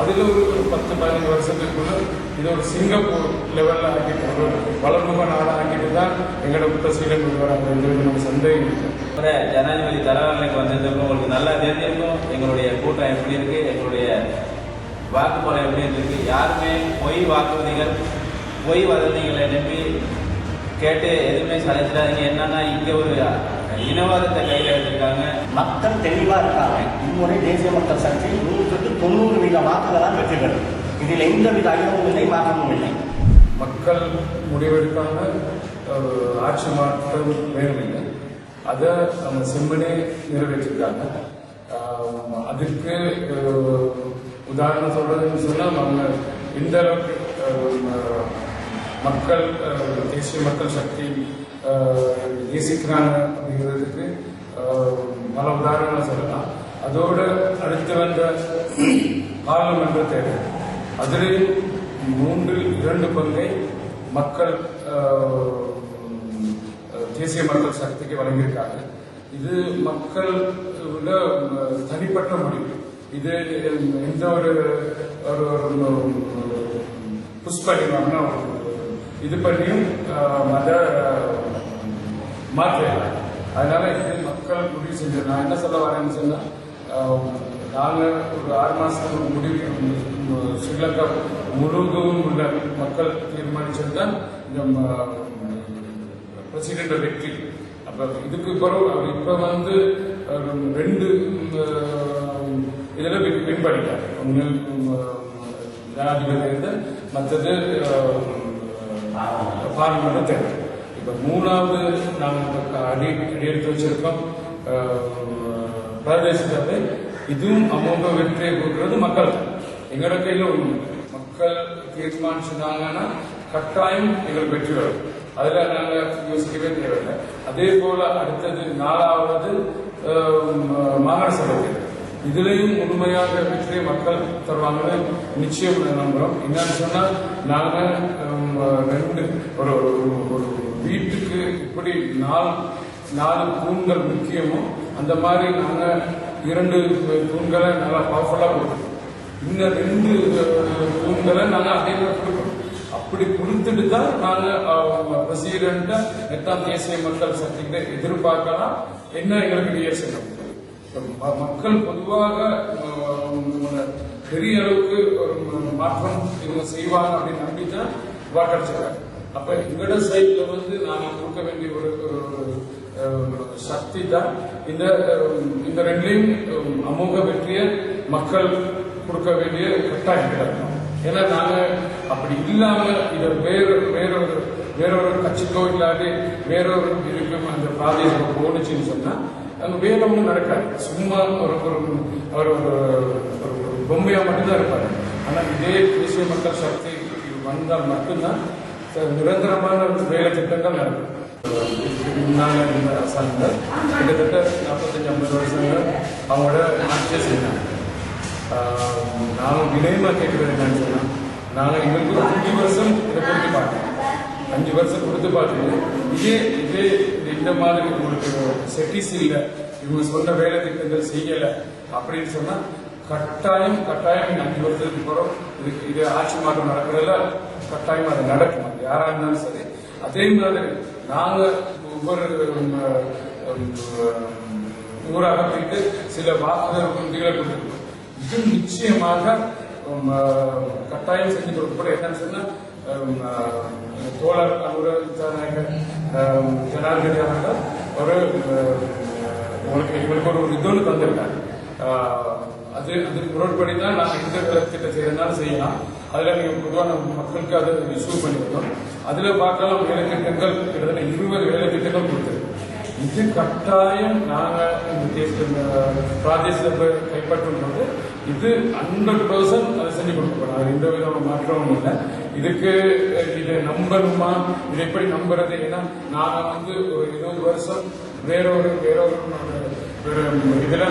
அதில் ஒரு பத்து பதினஞ்சு வருஷத்துக்குள்ள இது ஒரு சிங்கப்பூர் லெவலில் ஆக்கிட்டு ஒரு வளர்முக நாடாக ஆக்கிட்டு தான் எங்களோட பிரசிடென்ட் வருவாங்க வராங்க. நம்ம சந்தேகம் இல்லை. ஜனாதிபதி தலைவர்களுக்கு வந்திருந்தப்போ உங்களுக்கு நல்லா தெரிஞ்சிருக்கும். எங்களுடைய கூட்டம் எப்படி இருக்கு? எங்களுடைய வாக்குமுறை எப்படி இருக்குது யாருமே பொய் வாக்குறுதிகள் பொய் வதந்திகளை நம்பி கேட்டு எதுவுமே சலைச்சிடாதீங்க என்னன்னா இங்கே ஒரு இனவாதத்தை கையில் எடுத்திருக்காங்க மக்கள் தெளிவா இருக்காங்க. இம்முறை தேசிய மக்கள் சக்தி நூற்றுக்கு தொண்ணூறு வீத வாக்குகளால் வெற்றி பெறும் இதில் எந்த வித ஐயமும் இல்லை மாற்றமும் இல்லை. மக்கள் முடிவெடுக்காம ஆட்சி மாற்றம் வேணுமில்லை. அதை நம்ம செம்மனே நிறைவேற்றிருக்காங்க. அதுக்கு உதாரணம் சொல்றதுன்னு சொன்னால் நம்ம இந்த அளவுக்கு மக்கள் தேசிய மக்கள் சக்தி நேசிக்கிறாங்க அப்படிங்கிறதுக்கு பல உதாரணங்கள் சொல்லலாம். அதோடு அடுத்து வந்த பாராளுமன்ற தேர்தல். அதில் மூன்றில் இரண்டு பங்கை மக்கள் தேசிய மக்கள் சக்திக்கு வழங்கியிருக்காங்க. இது மக்கள் உள்ள தனிப்பட்ட முடிவு. இது எந்த ஒரு ஒரு புஷ் இது. பண்ணியும் மத மாற்றலாம் அதனால இது மக்கள் முடிவு செஞ்சது நான் என்ன சொல்ல வரேன்னு சொன்னா அஹ், நாங்க ஒரு ஆறு மாசத்துக்கு முடிவு ஸ்ரீலங்கா முழுவதும் உள்ள மக்கள் தீர்மானிச்சதுதான் இந்த பிரசிடென்ட் வெற்றி. அப்ப இதுக்கு பிறகு இப்ப வந்து ரெண்டு இதுல பின்- பின்பற்றிட்டார் ஒன்று ஜனாதிபதி மற்றது பார்லிமெண்ட். தேர்தல் இப்போ மூணாவது நாங்கள் அடி அடியெடுத்து வச்சிருக்கோம். அஹ், இதுவும் அமோக வெற்றியை கொடுக்கிறது மக்கள் எங்களோட கையில் ஒன்று மக்கள் தீர்மானிச்சுட்டாங்கன்னா கட்டாயம் எங்களுக்கு வெற்றி வரும். அதில் நாங்கள் யோசிக்கவே தேவையில்லை. அதே போல அடுத்தது நாலாவது மாகாண சபை இதுலேயும் உண்மையாக முழுமையாக வெற்றியை மக்கள் தருவாங்கன்னு நிச்சயம் நம்புகிறோம் என்னன்னு சொன்னால் நாங்கள் ரெண்டு ஒரு- ஒரு வீட்டுக்கு இப்படி நாலு நாலு தூண்கள் முக்கியமோ அந்த மாதிரி நாங்கள் இரண்டு தூண்களை நல்லா பவர்ஃபுல்லாக கொடுக்கணும். இன்னும் ரெண்டு தூண்களை நாங்க அதே மாதிரி கொடுக்கணும். அப்படி கொடுத்துட்டு தான் நாங்கள் பிரசிடென்ட எட்டாம் தேசிய மக்கள் சக்திகிட்ட எதிர்பார்க்கலாம். என்ன எங்களுக்கு டிஎஸ் செய்யணும் மக்கள் பொதுவாக பெரிய அளவுக்கு மாற்றம் இவங்க செய்வாங்க அப்படின்னு நம்பிதான் வாக்களிச்சிருக்காங்க அப்ப எங்களோட சைட்ல வந்து நாம கொடுக்க வேண்டிய ஒரு ஒரு, சக்தி தான் இந்த இந்த ரெண்டுலையும் அமோக வெற்றியை மக்கள் கொடுக்க வேண்டிய கட்டாயம் கிடக்கும். ஏன்னா நாங்க அப்படி இல்லாம இதை வேறு வேறொரு வேறொரு கட்சிக்கோ இல்லாட்டி வேறொரு இருக்கும் அந்த பிராதேசம் போனுச்சுன்னு சொன்னா அங்க வேற ஒன்றும் நடக்காது. சும்மா ஒரு ஒரு ஒரு பொம்மையா மட்டும்தான் இருப்பாரு ஆனா இதே தேசிய மக்கள் சக்தி வந்தால் மட்டும்தான் நிரந்தரமான வேலை திட்டங்கள் நடக்கும். முன்னால அரசாங்கங்கள் கிட்டத்தட்ட நாற்பத்தஞ்சு ஐம்பது வருஷங்கள் அவங்களோட ஆட்சியை செய்தாங்க. ஆஹ் நாங்கள் வினயமாக என்னன்னு சொன்னால் நாங்கள் எங்களுக்கு அஞ்சு வருஷம் இதை கொடுத்து பார்த்தோம். அஞ்சு வருஷம் கொடுத்து பார்த்துட்டு இதே இதே இந்த மாதிரி உங்களுக்கு செட்டிஸ் இல்லை இவங்க சொன்ன வேலை திட்டங்கள் செய்யலை அப்படின்னு சொன்னால் கட்டாயம் கட்டாயம் அஞ்சு வருஷத்துக்கு பிறகு இது இது ஆட்சி மாற்றம் நடக்கிறதுல கட்டாயம் அது நடக்கும். அது யாரா இருந்தாலும் சரி அதே மாதிரி நாங்க ஒவ்வொரு ஊராக போயிட்டு சில வாக்குகள் உறுதிகளை கொடுத்துருக்கோம். இது நிச்சயமாக கட்டாயம் செஞ்சு கொடுக்கப்பட என்னன்னு சொன்னா உம், அஹ், தோழர் ஜனாதிபதி அவர்கள் ஒரு உங்களுக்கு எங்களுக்கு ஒரு இது ஒன்று தந்திருக்காங்க அஹ், அது அதுக்கு முரண்படி தான் நாங்கள் எந்த திட்டத்தை செய்யறதுனாலும் செய்யலாம். அதில் நீங்கள் பொதுவாக நம்ம மக்களுக்கு அதை இஷ்யூ பண்ணியிருக்கோம் அதில் பார்க்கலாம் வேலை திட்டங்கள் கிட்டத்தட்ட இருபது வேலை திட்டங்கள் கொடுத்துருக்கு இது கட்டாயம் நாங்க இந்த தேசிய இந்த பிராதேசிக கைப்பற்றும் போது இது ஹண்ட்ரட் பர்சன்ட் அதை செஞ்சு கொடுக்கப்படும் அது எந்த விதமான மாற்றமும் இல்லை. இதுக்கு இதை நம்பணுமா? இதை எப்படி நம்புறது? ஏன்னா நாங்க வந்து ஒரு இருபது வருஷம் வேற ஒரு வேற ஒரு இதில் இதுல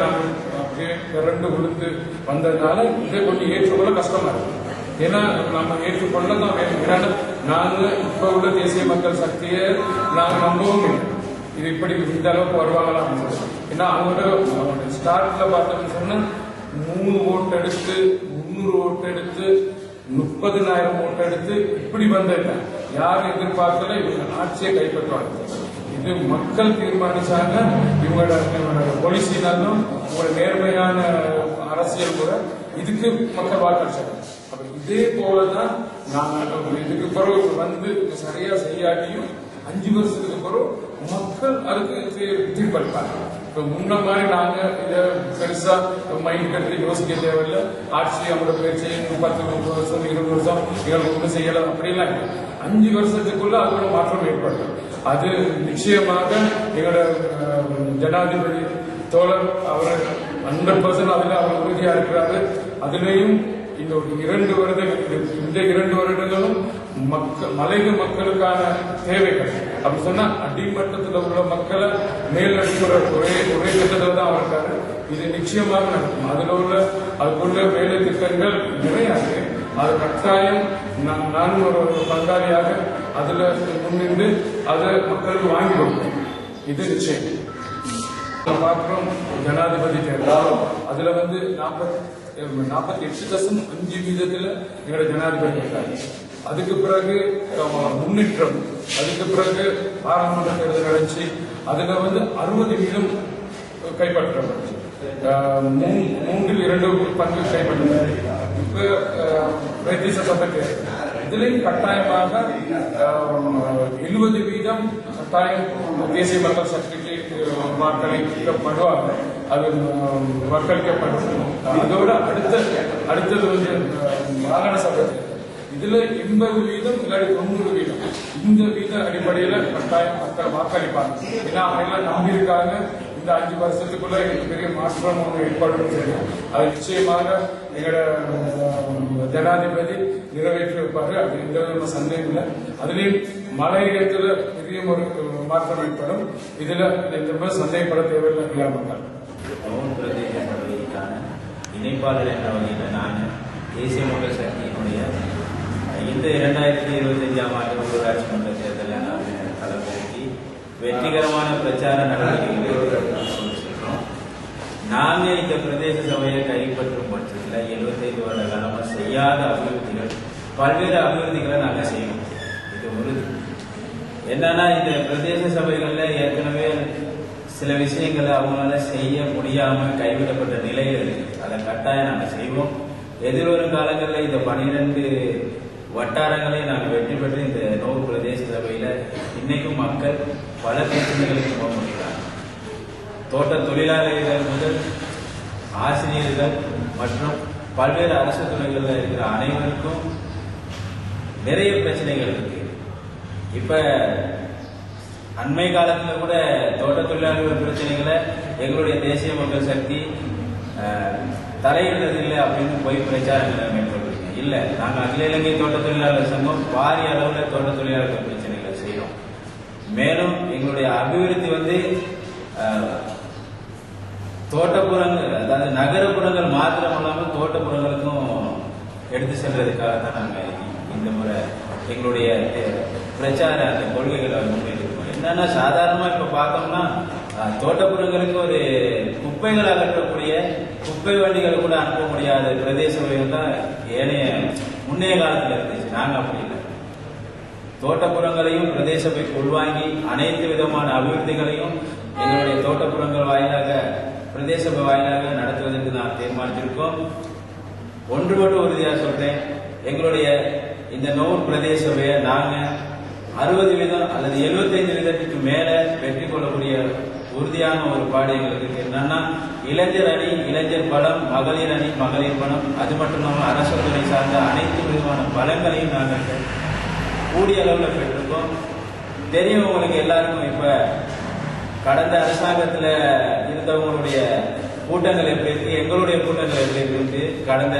அப்படியே விரண்டு விழுந்து வந்ததுனால இதை கொஞ்சம் ஏற்றுக்கொள்ள கஷ்டமா இருக்கு. ஏன்னா நம்ம ஏற்றுக்கொள்ள தான் வேணும் நாங்கள் நாங்க இப்ப உள்ள தேசிய மக்கள் சக்தியை நாங்க நம்பவும் இல்லை. இது இப்படி இந்த அளவுக்கு வருவாங்களா? அப்படின்னு சொல்லி. ஏன்னா அவங்களோட ஸ்டார்ட்ல பார்த்தோம்னு சொன்னா மூணு ஓட்டு எடுத்து முந்நூறு ஓட்டு எடுத்து முப்பதினாயிரம் ஓட்டு எடுத்து இப்படி வந்தது யாரும் எதிர்பார்க்கல இவங்க ஆட்சியை கைப்பற்றுவாங்க. இது மக்கள் தீர்மானிச்சாங்க. இவங்களோட இவங்களோட பொலிசினாலும் உங்களோட நேர்மையான அரசியல் கூட இதுக்கு மக்கள் வாக்களிச்சாங்க. அப்ப இதே போலதான் நாங்கள் இதுக்கு பிறகு வந்து சரியா செய்யாட்டியும் அஞ்சு வருஷத்துக்கு பிறகு மக்கள் அதுக்கு தீ- தீர்ப்பளிப்பாங்க. இப்ப முன்ன மாதிரி நாங்க இத பெருசா மைண்ட் கட்டி யோசிக்க தேவையில்லை. ஆட்சி அவங்களோட பேச்சு பத்து முப்பது வருஷம் இருபது வருஷம் எங்களுக்கு ஒன்றும் செய்யலாம் அப்படிலாம் இல்லை. அஞ்சு வருஷத்துக்குள்ள அதோட மாற்றம் ஏற்படும் அது நிச்சயமாக எங்களோட ஜனாதிபதி தோழர் அவர் ஹண்ட்ரட் பர்சன்ட் அதுல அவர் உறுதியா இருக்கிறாரு. அதுலேயும் இந்த ஒரு இரண்டு வருடங்கள் இந்த இரண்டு வருடங்களும் மக்கள் மலைய மக்களுக்கான தேவைகள். அப்படி சொன்னா அடிமட்டத்தில் உள்ள மக்களை மேலடிக்கிற ஒரே ஒரே திட்டத்தில் தான் இருக்காரு. இது நிச்சயமாக நடக்கும். அதுல உள்ள அதுக்குள்ள வேலை திட்டங்கள் நிறைய இருக்கு அது கட்டாயம் நான் நானும் ஒரு பங்காளியாக அதுல முன்னின்று அதை மக்களுக்கு வாங்கி கொடுப்பேன். இது நிச்சயம். பார்க்கிறோம் ஜனாதிபதி தேர்தல். அதுல வந்து நாற்பத்தி நாற்பத்தி எட்டு தசம் அஞ்சு வீதத்துல எங்களோட ஜனாதிபதி இருக்காரு. அதுக்கு பிறகு முன்னேற்றம். அதுக்கு பிறகு பாராளுமன்ற தேர்தல் நடந்துச்சு. அதுல வந்து அறுபது வீதம் கைப்பற்றப்பட்டுச்சு மூ- மூன்றில் இரண்டு பங்கு கைப்பற்றப்பட்டது. இப்ப பிரதேச சபைக்கு இதுலையும் கட்டாயமாக எழுபது வீதம் கட்டாயம் தேசிய மக்கள் சக்திக்கு அஹ், வாக்களிக்கப்படுவாங்க. அது அஹ், வாக்களிக்கப்படும் அதோட அடுத்த அடுத்தது வந்து மாகாண சபை. இதுல எண்பது வீதம் இல்லாட்டி தொண்ணூறு வீதம். இந்த வீத அடிப்படையில கட்டாயம் மக்கள் வாக்களிப்பாங்க. ஏன்னா அவங்க எல்லாம் நம்பி இருக்காங்க இந்த அஞ்சு வருஷத்துக்குள்ள எங்களுக்கு பெரிய மாற்றம் ஒன்று ஏற்படும் சொல்லி. அது நிச்சயமாக எங்களோட ஜனாதிபதி நிறைவேற்றி வைப்பாரு அது எந்த விதமான சந்தேகம் இல்லை. அதுலேயும் மழை மலையகத்துல பெரிய ஒரு மாற்றம் ஏற்படும். இதுல எந்த சந்தேகப்பட தேவையில்லை இல்லாமல் இணைப்பாளர் என்ற வகையில் நான் தேசிய மக்கள் சக்தியினுடைய இந்த இரண்டாயிரத்தி இருபத்தஞ்சாம் ஆண்டு ஊராட்சி மன்ற தேர்தலில் நான் களப்பிறக்கி வெற்றிகரமான பிரச்சார நடவடிக்கைகளை நாங்கள் இந்த பிரதேச சபையை கைப்பற்றும் பட்சத்தில் எழுபத்தைந்து வருட காலமாக செய்யாத அபிவிருத்திகள் பல்வேறு அபிவிருத்திகளை நாங்கள் செய்வோம். இது உறுதி என்னன்னா இந்த பிரதேச சபைகளில் ஏற்கனவே சில விஷயங்களை அவங்களால செய்ய முடியாமல் கைவிடப்பட்ட நிலையில் இருக்கு. கட்டாயம் நாங்கள் செய்வோம். எதிர்வரும் காலங்களில் இந்த பனிரெண்டு வட்டாரங்களை நாங்கள் வெற்றி பெற்று இந்த நோவு பிரதேச சபையில் இன்னைக்கும் மக்கள் பல பிரச்சனைகளுக்கு போக முடிகிறாங்க தோட்ட தொழிலாளர்கள் முதல் ஆசிரியர்கள் மற்றும் பல்வேறு அரசு துறைகளில் இருக்கிற அனைவருக்கும் நிறைய பிரச்சனைகள் இருக்கு. இப்போ அண்மை காலத்தில் கூட தோட்ட தொழிலாளர்கள் பிரச்சனைகளை எங்களுடைய தேசிய மக்கள் சக்தி தலையிடுறதில்லை அப்படின்னு போய் பிரச்சாரங்களை மேற்கொள்றீங்க. இல்ல நாங்க அகில இலங்கை தோட்ட தொழிலாளர் சங்கம் பாரிய அளவில் தோட்ட தொழிலாளர்கள் பிரச்சனைகளை செய்யறோம். மேலும் எங்களுடைய அபிவிருத்தி வந்து தோட்டப்புறங்கள் அதாவது நகரப்புறங்கள் மாத்திரம் இல்லாமல் தோட்டப்புறங்களுக்கும் எடுத்து செல்றதுக்காக தான் நாங்கள் இந்த முறை எங்களுடைய பிரச்சார அந்த கொள்கைகளை முன்னெடுக்கிறோம் என்னன்னா சாதாரணமா இப்ப பார்த்தோம்னா தோட்டப்புறங்களுக்கு ஒரு குப்பைகள் அகற்றக்கூடிய குப்பை வண்டிகள் கூட அனுப்ப முடியாத பிரதேச சபைகள் தான் ஏனைய முன்னைய காலத்தில் இருந்துச்சு. நாங்க அப்படி இல்லை. தோட்டப்புறங்களையும் பிரதேச உள்வாங்கி அனைத்து விதமான அபிவிருத்திகளையும் எங்களுடைய தோட்டப்புறங்கள் வாயிலாக பிரதேச வாயிலாக நடத்துவதற்கு நான் தீர்மானிச்சிருக்கோம். ஒன்று மட்டும் உறுதியாக சொல்றேன். எங்களுடைய இந்த நோர் பிரதேச சபையை நாங்க அறுபது வீதம் அல்லது எழுபத்தைந்து வீதத்துக்கு மேல வெற்றி கொள்ளக்கூடிய உறுதியான ஒரு பாடு எங்களுக்கு இருக்கு. என்னன்னா இளைஞர் அணி இளைஞர் பலம் மகளிர் அணி மகளிர் பலம் அது மட்டும் இல்லாமல் அரசு துறை சார்ந்த அனைத்து விதமான பலங்களையும் நாங்கள் கூடிய அளவில் பெற்றிருக்கோம். தெரியும் உங்களுக்கு எல்லாருக்கும் இப்ப கடந்த அரசாங்கத்தில் இருந்தவங்களுடைய கூட்டங்கள் எப்படி இருக்கு எங்களுடைய கூட்டங்கள் எப்படி இருக்கு கடந்த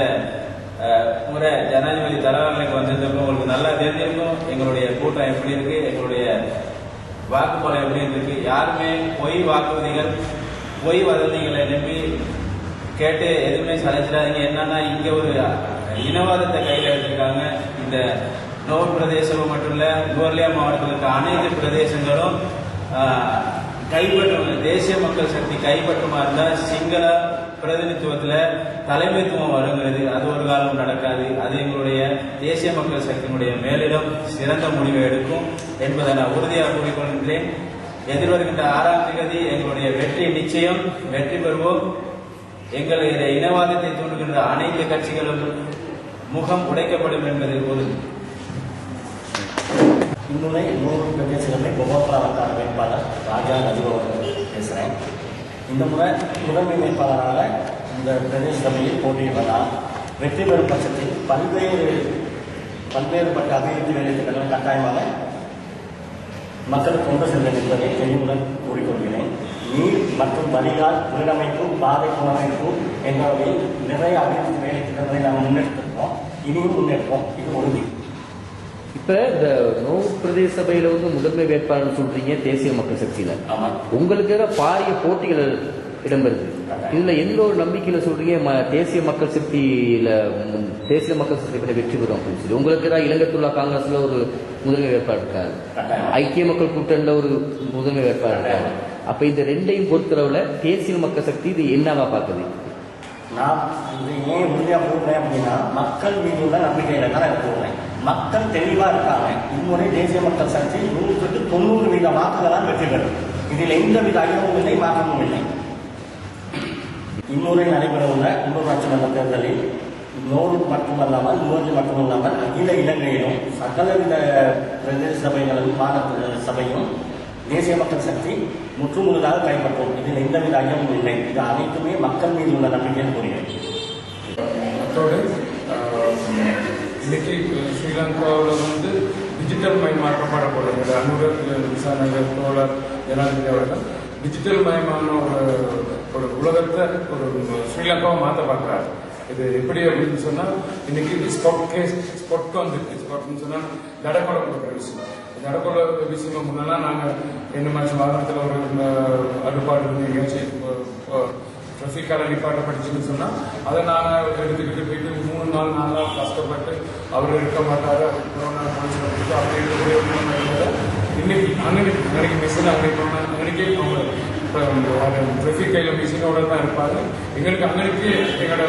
முறை ஜனாதிபதி தலைவர்களுக்கு வந்திருந்தப்போ உங்களுக்கு நல்லா தெரிஞ்சிருக்கும் எங்களுடைய கூட்டம் எப்படி இருக்கு எங்களுடைய வாக்குமூலம் எப்படி இருக்கு யாருமே பொய் வாக்குறுதிகள் பொய் வதந்திகளை நம்பி கேட்டு எதுவுமே சலைச்சிடாதீங்க என்னன்னா இங்க ஒரு இனவாதத்தை கையில் எடுத்திருக்காங்க. இந்த நோர் பிரதேசம் மட்டும் இல்ல கோர்லியா மாவட்டத்தில் இருக்க அனைத்து பிரதேசங்களும் கைப்பற்றும் தேசிய மக்கள் சக்தி கைப்பற்றுமா இருந்தால் சிங்கள பிரதிநிதித்துவத்தில் தலைமைத்துவம் வருங்கிறது அது ஒரு காலம் நடக்காது. அது எங்களுடைய தேசிய மக்கள் சக்தியினுடைய மேலிடம் சிறந்த முடிவை எடுக்கும் என்பதை நான் உறுதியாக கூறிக்கொள்கின்றேன். எதிர்வருகின்ற ஆறாம் தேதி எங்களுடைய வெற்றி நிச்சயம் வெற்றி பெறுவோம். எங்களுடைய இனவாதத்தை தூண்டுகின்ற அனைத்து கட்சிகளும் முகம் உடைக்கப்படும் என்பது உறுதி இம்முறை நூறு பிரதேச சபை பொகோத்ராவுக்கான வேட்பாளர் ராஜா நஜுபவர்கள் பேசுகிறேன் இந்த முறை முதன்மை வேட்பாளராக இந்த பிரதேச சபையில் போட்டியிடுவதால் வெற்றி பெறும் பட்சத்தில் பல்வேறு பல்வேறுபட்ட அபிவிருத்தி வேலைத்திட்டங்கள் கட்டாயமாக மக்களுக்கு கொண்டு செல்ல என்பதை தெளிவுடன் கூறிக்கொள்கிறேன். நீர் மற்றும் வழிகால் உள்ளமைப்பு பாதை புனரமைப்பு என்பவை நிறைய அபிவிருத்தி வேலைத்திட்டங்களை நாங்கள் முன்னெடுத்திருக்கோம் இனியும் முன்னேற்போம் இது உறுதி. இப்ப இந்த நோவு பிரதேச சபையில வந்து முதன்மை வேட்பாளர் சொல்றீங்க தேசிய மக்கள் சக்தியில. உங்களுக்கு பாரிய போட்டிகள் இடம்பெறுது. இதுல எந்த ஒரு நம்பிக்கையில சொல்றீங்க ம- தேசிய மக்கள் சக்தியில தேசிய மக்கள் சக்தி பற்றி வெற்றி பெறும் அப்படின்னு சொல்லி. உங்களுக்கு ஏதாவது இலங்கத்துள்ள காங்கிரஸ்ல ஒரு முதன்மை வேட்பாளர் இருக்காரு. ஐக்கிய மக்கள் கூட்டணியில ஒரு முதன்மை வேட்பாளர் இருக்காரு. அப்ப இந்த ரெண்டையும் பொறுத்தளவுல தேசிய மக்கள் சக்தி இது என்னவா பாக்குது நான் இது ஏன் உறுதியாக போடுறேன் அப்படின்னா மக்கள் மீது உள்ள நம்பிக்கையில தான் நான் போடுறேன். மக்கள் தெளிவா இருக்காங்க. இம்முறை தேசிய மக்கள் சக்தி நூற்றுக்கு தொண்ணூறு வீத வாக்குகளால் வெற்றி பெறும் இதில் எந்த வித இல்லை மாற்றமும் இல்லை. இம்முறை நடைபெறவுள்ள உள்ளூராட்சி மன்ற தேர்தலில் நூறு மட்டுமல்லாமல் நூறு மட்டுமல்லாமல் அகில இலங்கையிலும் சகலவித பிரதேச சபைகளும் மாநில சபையும் தேசிய மக்கள் சக்தி முற்றுமுழுதாக கைப்பற்றும். இதில் எந்தவித ஐயமும் இல்லை. இது அனைத்துமே மக்கள் மீது உள்ள நம்பிக்கையில் கூறுகிறேன் மற்றோடு இன்னைக்கு ஸ்ரீலங்காவில் வந்து டிஜிட்டல் மயமாக்கப்பட போகிறது அனுரத் விசாரணை தோழர் ஜனாதிபதி அவர்கள் டிஜிட்டல் மயமான ஒரு ஒரு உலகத்தை ஒரு ஸ்ரீலங்காவை மாற்ற பார்க்குறாரு. இது எப்படி அப்படின்னு சொன்னால் இன்னைக்கு ஸ்பாட் கேஸ் ஸ்பாட் வந்துருக்கு. ஸ்பாட்னு சொன்னால் நடக்கொலை கொடுக்குற விஷயம். நடக்கொலை விஷயம் முன்னெல்லாம் நாங்கள் ரெண்டு மாதம் வாகனத்தில் ஒரு அடுப்பாடு நிகழ்ச்சி இருந்து எங்கேயாச்சும் ட்ராஃபிக்கால படிச்சுன்னு சொன்னால் அதை நாங்கள் எடுத்துக்கிட்டு போயிட்டு மூணு நாள் நாலு நாள் கஷ்டப்பட்டு அவர் இருக்க மாட்டார் கொரோனா போலீஸ் வந்துட்டு அப்படி இருக்கக்கூடிய இன்னைக்கு அன்னைக்கு அன்னைக்கு மிஷின் அன்னைக்கு அன்னைக்கே அவங்க ட்ரெஃபிக் கையில் மிஷினோட தான் இருப்பாங்க எங்களுக்கு அன்னைக்கு எங்களோட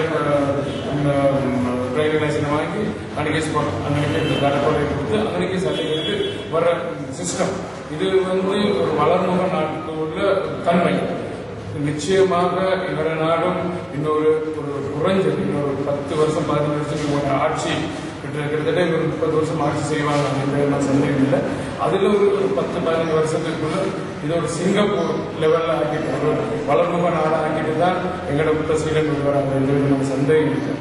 டிரைவிங் லைசன் வாங்கி அன்னைக்கு ஸ்பாட் அன்னைக்கு இந்த தடப்படை கொடுத்து அன்னைக்கு சட்டைகளுக்கு வர சிஸ்டம் இது வந்து ஒரு வளர்முக நாட்டுக்கு உள்ள தன்மை. நிச்சயமாக இவர நாடும் இன்னொரு ஒரு குறைஞ்சது இன்னொரு பத்து வருஷம் பதினஞ்சு வருஷத்துக்கு ஒரு ஆட்சி கிட்ட- கிட்டத்தட்ட ஒரு முப்பது வருஷம் ஆட்சி செய்வாங்க அப்படின்ற சந்தேகம் இல்லை அதில் ஒரு பத்து பதினஞ்சு வருஷத்துக்குள்ள இது ஒரு சிங்கப்பூர் லெவலில் ஆக்கிட்டு ஒரு வளர்முக நாடா ஆக்கிட்டு தான் எங்களோட புத்த சீலன் வராங்க எந்த நம்ம சந்தேகம் இல்லை